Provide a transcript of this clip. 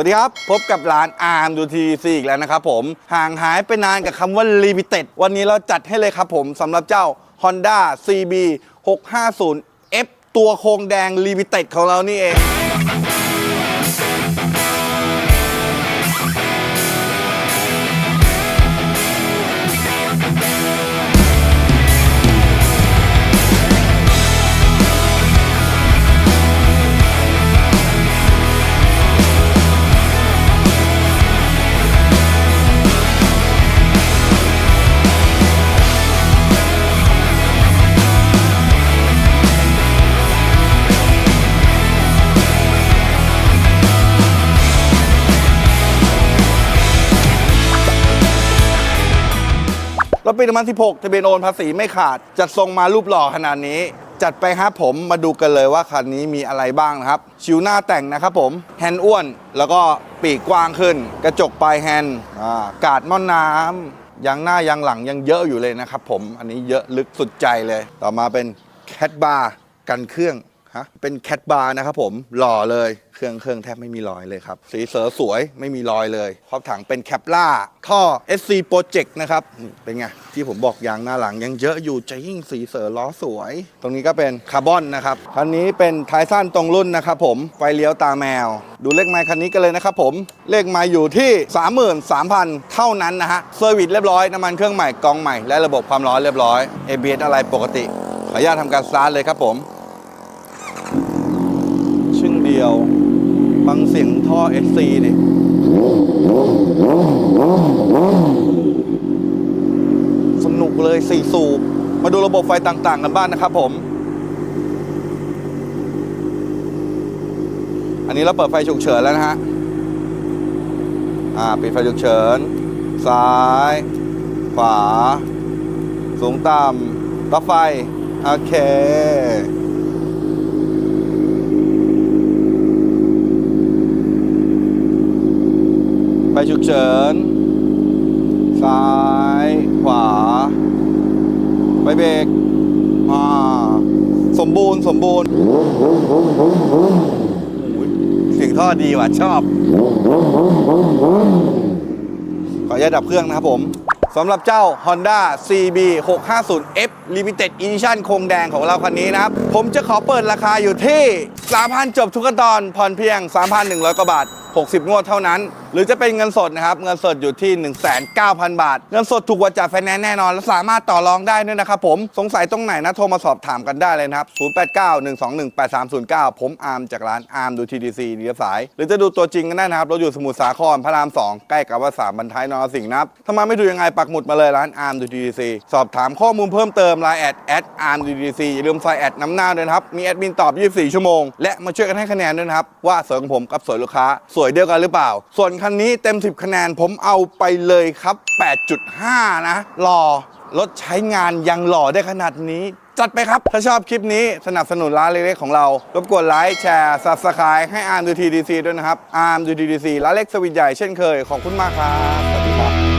วัสดีครับ พบกับร้านอาร์มดูทีซีอีกแล้วนะครับผมห่างหายไปนานกับคำว่าลิมิเต็ดวันนี้เราจัดให้เลยครับผมสำหรับเจ้า Honda CB 650 F ตัวโครงแดงลิมิเต็ดของเรานี่เอง รถปี 2016 ทะเบียนโอนภาษีไม่ขาด จัดทรงมารูปหล่อขนาดนี้ จัดไปครับผมมาดูกันเลยว่าคันนี้มีอะไรบ้างนะครับ ชิวหน้าแต่งนะครับผม แฮนด์อ้วน แล้วก็ปีกกว้างขึ้น กระจกปลายแฮนด์กาดม่อนน้ำยางหน้ายางหลังยังเยอะอยู่เลยนะครับผม อันนี้เยอะลึกสุดใจเลย ต่อมาเป็นแคทบาร์กันเครื่อง ฮะเป็นแคทบาร์นะครับผมหล่อเลย เครื่องเครื่องแทบไม่มีรอยเลยครับ สีเสือสวยไม่มีรอยเลยขอบถังเป็นแคปล่าท่อ SC Project นะครับนี่เป็นไง ที่ผมบอกยางหน้าหลังยังเยอะอยู่จะยิ่งสีเสือล้อสวย ตรงนี้ก็เป็นคาร์บอนนะครับคันนี้เป็นท้ายสั้นตรงรุ่นนะครับผมไฟเลี้ยวตาแมว ดูเลขไมล์คันนี้กันเลยนะครับผมเลขไมล์อยู่ที่ 33,000 เท่านั้นนะฮะเซอร์วิสเรียบร้อยน้ำมันเครื่องใหม่กองใหม่และระบบความร้อนเรียบร้อย ABS อะไรปกติขออนุญาตทำการสตาร์ทเลยครับผม ดียวฟังเสียงท่อ SC นี่สนุกเลยสี่สูบมาดูระบบไฟต่างๆกันบ้างนะครับผม อันนี้เราเปิดไฟฉุกเฉินแล้วนะฮะ อ่าปิดไฟฉุกเฉิน ซ้าย ขวา สูงต่ำรับไฟ โอเค ไป ฉุกเฉิน ซ้าย ขวา ไปเบรกอ่าสมบูรณ์สมบูรณ์เสียงท่อดีว่ะชอบ ขออนุญาตดับเครื่องนะครับผมสำหรับเจ้า Honda CB 650F Limited Edition โครงแดงของเราคันนี้นะครับ ผมจะขอเปิดราคาอยู่ที่ 3,000 จบทุกขั้นตอน ผ่อนเพียง 3,100 กว่าบาท 60 งวดเท่านั้นหรือจะเป็นเงินสดนะครับ เงินสดอยู่ที่ 19,000 บาท เงินสดถูกกว่าจากไฟแนนซ์แน่นอน และสามารถต่อรองได้ด้วยนะครับผมสงสัยตรงไหนนะโทรมาสอบถามกันได้เลยนะครับ 0891218309 ผมอาร์มจากร้านอาร์มดูทีดีซีเดียสาย หรือจะดูตัวจริงกันได้นะครับเราอยู่สมุทรสาครพระราม 2 ใกล้กับวัดสามบรรทัยนรสิงห์นะครับถ้ามาไม่ดูยังไงปักหมุดมาเลยร้านอาร์มดูทีดีซีสอบถามข้อมูลเพิ่มเติมไลน์แอดแอดอาร์มดูทีดีซีอย่าลืมใส่แอดน้ำหน้าด้วยนะครับมีแอดมินตอบ 24 ชั่วโมงและมาช่วยกันให้คะแนนด้วยนะครับว่าสวยของผมกับสวยลูกค้าสวยเดียวกันหรือเปล่าส่วนคันนี้เต็ม 10 คะแนนผมเอาไปเลยครับ 8.5 นะ หล่อรถใช้งานยังหล่อได้ขนาดนี้ จัดไปครับ ถ้าชอบคลิปนี้สนับสนุนร้านเล็กๆของเรา รบกวนไลค์แชร์ subscribe ให้อาร์มดูทีดีซีด้วยนะครับอาร์มดูทีดีซีร้านเล็กสวิตใหญ่เช่นเคยขอบคุณมากครับสวัสดีครับ